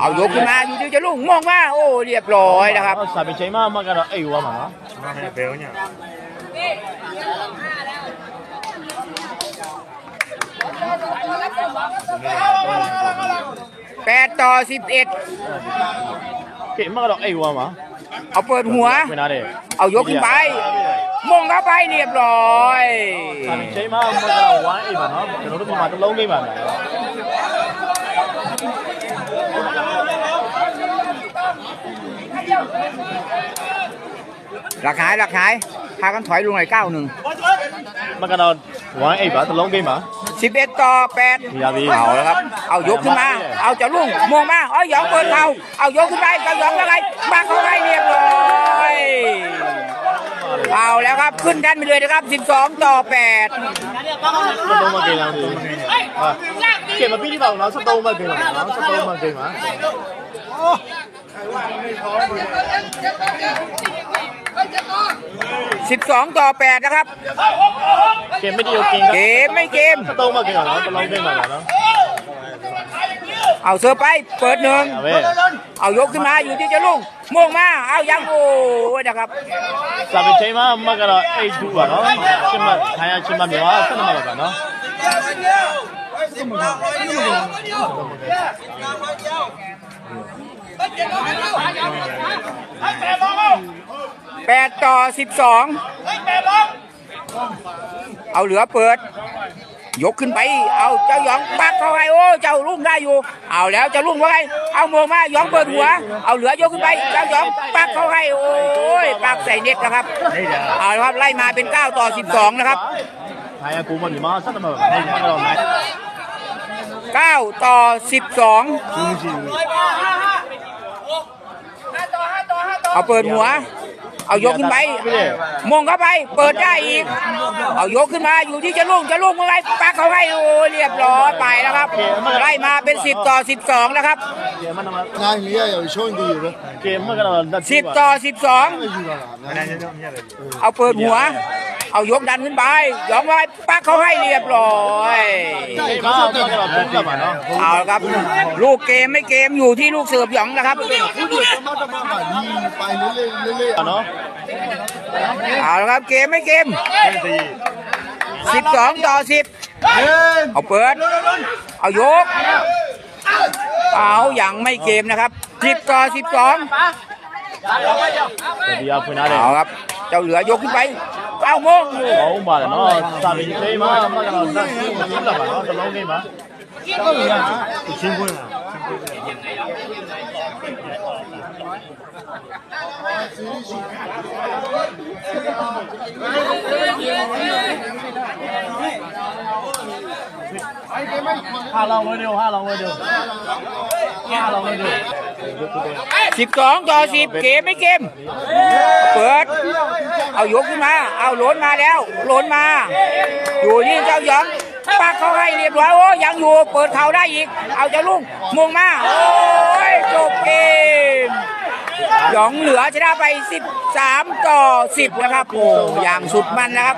เอายกขึ้นมาอยู่เดียวจะลุงมองว่าโอ้เรียบร้อยนะครับสามีใช้มากมากกันเอ้ยวะหมาเบลเนี่ยแปดต่อสิบเอ็ดเก่งมากดอกเอ้วัวมาเอาเปิดหัว เอายกขึ้นไปมองเข้าไปเรียบร้อยใช่มากมันก็ว่าไอ้บ้านเนาะเดี๋ยวเราต้องมาต้องลงกี่บ้าน หลักหายหลักหายพากันถอยลงหน่อยเก้าหนึ่งมากระโดดนหัวไอ้บ้าตะลงดีมั้ยสิบเอ็ดต่อแปดเอาแล้วครับ เอายกขึ้นมา เอาจะลุงมองมาเอาหยองเปิดเขาเอายกขึ้นไปเจ้ายองอะไรมาเขาไรเรียบร้อยเอาแล้วครับขึ้นด้านไปเลยนะครับสิบสองต่อแปดสตูมาเก่งแล้วดิเก็บมาพี่ที่บอกเราสตูมาเก่งแล้วสตูมาเก่งแล้ สิบสองต่อแปดนะครับ เกมไม่ดีโอเคเกมไม่เกมต้องมาเก่งหน่อยนะต้องเล่นหน่อยนะเอาเสือไปเปิดหนึ่งเอายกขึ้นมาอยู่ที่เจ้าลุม่วงมาเอายังโอ้ยนะครับสับเปนใช่ไหมมากรอไอ้ดูอะเนาะชิมาทายาชิมาเมียวสนมาเลยกันเนาะ แปดต่อสิบสองเอาเหลือเปิด ยกขึ้นไป เอาเจ้าหยองปักเข้าไปโอ้เจ้าลุ่งได้อยู่ เอาแล้วเจ้าลุ่งว่าไงเอาโมงมาหยองเปิดหัว เอาเหลือยกขึ้นไปเจ้าหยองปักเข้าไปโอ้ยปักใส่เน็ตนะครับเอาครับไล่มาเป็นเก้าต่อสิบสองนะครับไทยกูมันอยู่มาสักหน่อได้ยังไม่อเก้าต่อสิบสองเอาเปิดหัว เอายกขึ้นไปมองเข้าไป เปิดได้อีก เอายกขึ้นมาอยู่ที่จะลุ่งจะลุ่งเมื่อไรปักเขาให้โอ้เรียบร้อยไปแล้วครับ ไล่มาเป็น 10 ต่อ 12 นะครับ Nej, men jeg er jo i sjov, end det er jo. เกมเมื่อกันเราสิบต่อ 12 เอาเปิดหัว เอายกดันขึ้นไปยองไว้ปักเขาให้เรียบร้อยเอกันเราครับ ลูกเกมไม่เกมอยู่ที่ลูกเสือบฟหยองนะครับ Bare lige, เนาะ เอาละครับเกมไม่เกมสิบสองต่อสิบเอาเปิด เอายก เอาอย่างไม่เกมนะครับสิบต่อสิบสองเอาครับ เจ้าเหลือยกขึ้นไปเอาโมงเอามาเนาะสามีเตยมาทำไมเราสักทีมันหลับเนาะจะเล่าไงมาก็เหลือชิ้นพูดนะ ห้าลองเลยเดียวห้าลองเลยเดียวห้าลองเลยเดียวสิบสองต่อสิบเกมไม่เกม เปิด เอายกขึ้นมา เอาหลนมาแล้วหลนมา อยู่นี่เจ้าหยอง ปักเขาให้เรียบร้อยโอ้ยังอยู่เปิดเขาได้อีก เอาจะลุงมงมาโอ้ยจบเกมหยองเหลือชนะไป 13 ต่อ 10 นะครับโอ้อย่างสุดมันนะครับ